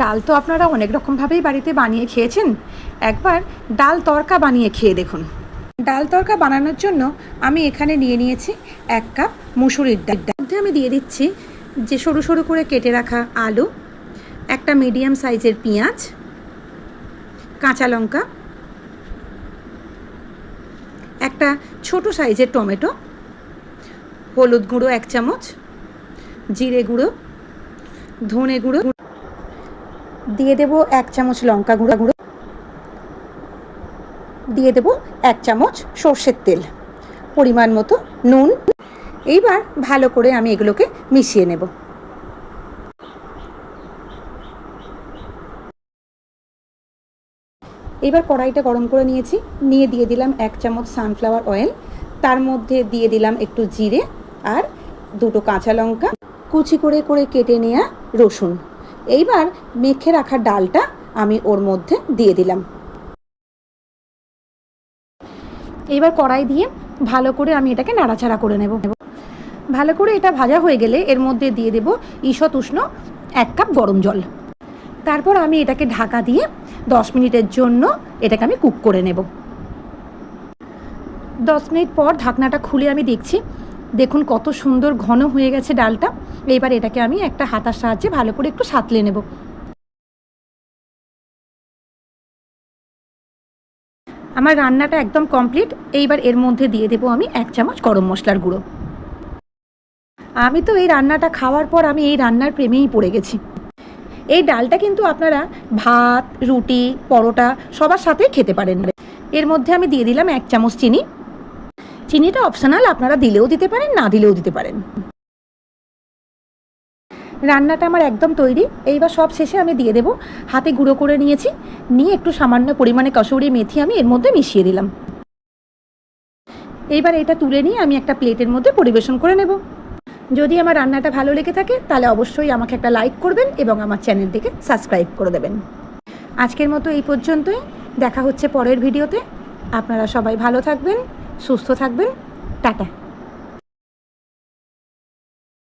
ডাল তো আপনারা অনেক রকমভাবেই বাড়িতে বানিয়ে খেয়েছেন। একবার ডাল তরকা বানিয়ে খেয়ে দেখুন। ডাল তরকা বানানোর জন্য আমি এখানে নিয়ে নিয়েছি এক কাপ মুসুরির ডাল। মধ্যে আমি দিয়ে দিচ্ছি যে সরু সরু করে কেটে রাখা আলু, একটা মিডিয়াম সাইজের পেঁয়াজ, কাঁচা লঙ্কা, একটা ছোট সাইজের টমেটো, হলুদ গুঁড়ো এক চামচ, জিরে গুঁড়ো, ধনে গুঁড়ো দিয়ে দেব এক চামচ লঙ্কা গুঁড়ো গুঁড়ো। দিয়ে দেব এক চামচ সর্ষের তেল, পরিমাণ মতো নুন। এইবার ভালো করে আমি এগুলোকে মিশিয়ে নেব। এবার কড়াইটা গরম করে নিয়েছি। নিয়ে দিয়ে দিলাম এক চামচ সানফ্লাওয়ার অয়েল তার মধ্যে দিয়ে দিলাম একটু জিরে আর দুটো কাঁচা লঙ্কা। কুচি করে করে কেটে নেওয়া রসুন। এইবার মেখে রাখা ডালটা আমি ওর মধ্যে দিয়ে দিলাম। এবার কড়াই দিয়ে ভালো করে আমি এটাকে নাড়াচাড়া করে নেব। ভালো করে এটা ভাজা হয়ে গেলে এর মধ্যে দিয়ে দেব ঈষৎ উষ্ণ এক কাপ গরম জল। তারপর আমি এটাকে ঢাকা দিয়ে দশ মিনিটের জন্য এটাকে আমি কুক করে নেব। দশ মিনিট পর ঢাকনাটা খুলে আমি দেখছি দেখুন কত সুন্দর ঘন হয়ে গেছে ডালটা। এবার এটাকে আমি একটা হাতার সাহায্যে ভালো করে একটু সাঁতলে নেব। আমার রান্নাটা একদম কমপ্লিট। এইবার এর মধ্যে দিয়ে দেবো আমি এক চামচ গরম মশলার গুঁড়ো। আমি তো এই রান্নাটা খাওয়ার পর আমি এই রান্নার প্রেমেই পড়ে গেছি। এই ডালটা কিন্তু আপনারা ভাত, রুটি, পরোটা সবার সাথেই খেতে পারেন। এর মধ্যে আমি দিয়ে দিলাম এক চামচ চিনি। চিনিটা অপশনাল আপনারা দিলেও দিতে পারেন, না দিলেও দিতে পারেন। রান্নাটা আমার একদম তৈরি। এইবার সব শেষে আমি দিয়ে দেবো। হাতে গুঁড়ো করে নিয়েছি। নিয়ে একটু সামান্য পরিমাণে কসৌরি মেথি আমি এর মধ্যে মিশিয়ে দিলাম। এইবার এটা তুলে নিয়ে আমি একটা প্লেটের মধ্যে পরিবেশন করে নেব। যদি আমার রান্নাটা ভালো লেগে থাকে, তাহলে অবশ্যই আমাকে একটা লাইক করবেন এবং আমার চ্যানেলটিকে সাবস্ক্রাইব করে দেবেন। আজকের মতো এই পর্যন্তই। দেখা হচ্ছে পরের ভিডিওতে আপনারা সবাই ভালো থাকবেন। সুস্থ থাকবেন টাটা।